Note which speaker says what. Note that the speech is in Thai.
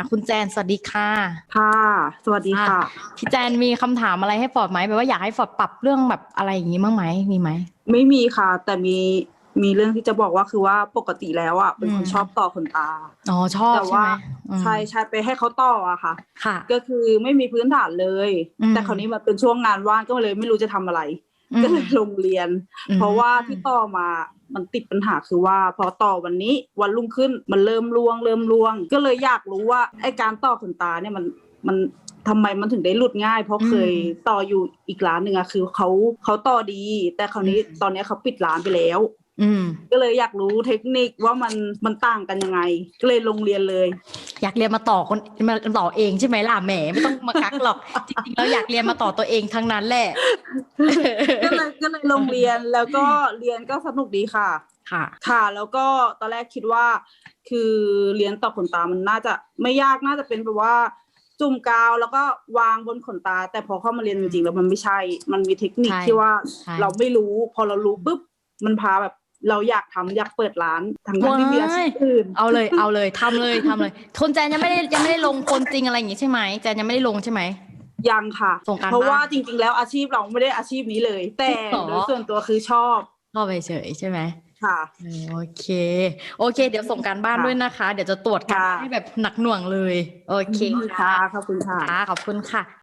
Speaker 1: อะคุณแจนสวัสดีค่ะ
Speaker 2: ค่ะ สวัสดีค่ะ
Speaker 1: พี่แจนมีคำถามอะไรให้ฟอร์ดไหมแบบว่าอยากให้ฟอร์ดปรับเรื่องแบบอะไรอย่างนี้บ้างไหมมีไหม
Speaker 2: ไม่มีค่ะ แต่มีมีเรื่องที่จะบอกว่าคือว่าปกติแล้วอะเป็นคน
Speaker 1: อืม
Speaker 2: ชอบต่อขนตา
Speaker 1: อ๋อชอบ
Speaker 2: แต่
Speaker 1: ใช่
Speaker 2: ว่า
Speaker 1: ไหมอืม
Speaker 2: ใช่ใช่ไปให้เขาต่ออะค่ะ
Speaker 1: ค่ะ
Speaker 2: ก็คือไม่มีพื้นฐานเลย
Speaker 1: อืม
Speaker 2: แต่คราวนี้มันเป็นช่วงงานว่างก็เลยไม่รู้จะทำอะไร ก็เลยลงเรียน
Speaker 1: อืม
Speaker 2: เพราะว่าที่ต่อมามันติดปัญหาคือว่า พอต่อวันนี้วันรุ่งขึ้นมันเริ่มร่วง เริ่มร่วง ก็เลยอยากรู้ว่าไอการต่อขนตาเนี่ยมันมันทำไมมันถึงได้หลุดง่าย เพราะเคยต่ออยู่อีกร้านหนึ่งอะคือเขาเขาต่อดี แต่คราวนี้ตอนนี้เขาปิดร้านไปแล้ว
Speaker 1: อืม
Speaker 2: ก็เลยอยากรู้เทคนิคว่ามันมันต่างกันยังไง ก็เลยลงเรียนเลย
Speaker 1: อยากเรียนมาต่อคนมาต่อเองใช่ไหมล่ะแหมไม่ต้องมากักหรอกจริงๆแล้วอยากเรียนมาต่อตัวเองทั้งนั้นแหละ
Speaker 2: ก็เลยก็เลยลงเรียนแล้วก็เรียนก็สนุกดีค่ะ
Speaker 1: ค่ะ
Speaker 2: ค่ะแล้วก็ตอนแรกคิดว่า คือเรียนต่อขนตามันน่าจะไม่ยากน่าจะเป็นแบบว่าจุ่มกาวแล้วก็วางบนขนตา แต่พอเข้ามาเรียนจริงๆแล้วมันไม่ใช่ มันมีเทคนิค
Speaker 1: ใช่
Speaker 2: ที่ว่า
Speaker 1: ใช่
Speaker 2: เราไม่รู้ พอเรารู้ปุ๊บมันพาแบบเราอยากทำอยากเปิดร้านทั้งนั้นที่มีอาชีพอื่น
Speaker 1: เอาเลยเอาเลยทำเลยทำเลยคนแจนยังไม่ได้ยังไม่ได้ลงคนจริงอะไรอย่างงี้ใช่ไหมแจนยังไม่ได้ลงใช่ไหม
Speaker 2: ยังค่ะ
Speaker 1: ส่งการ
Speaker 2: เพราะ
Speaker 1: บ้าน
Speaker 2: ว่าจริง ๆ แล้วอาชีพเราไม่ได้อาชีพนี้เลย แต่
Speaker 1: หรอ
Speaker 2: โดยส่วนตัวคือชอบ
Speaker 1: เข้าไปเฉยใช่ไหม
Speaker 2: ค่ะ
Speaker 1: โอเค โอเค เดี๋ยวส่งการบ้าน
Speaker 2: ค่ะ
Speaker 1: ด้วยนะคะ เดี๋ยวจะตรวจกัน
Speaker 2: ค่ะ
Speaker 1: ให้แบบหนักหน่วงเลย โอเค
Speaker 2: ค่ะขอบคุณค่ะ
Speaker 1: ค่ะขอบคุณค่ะ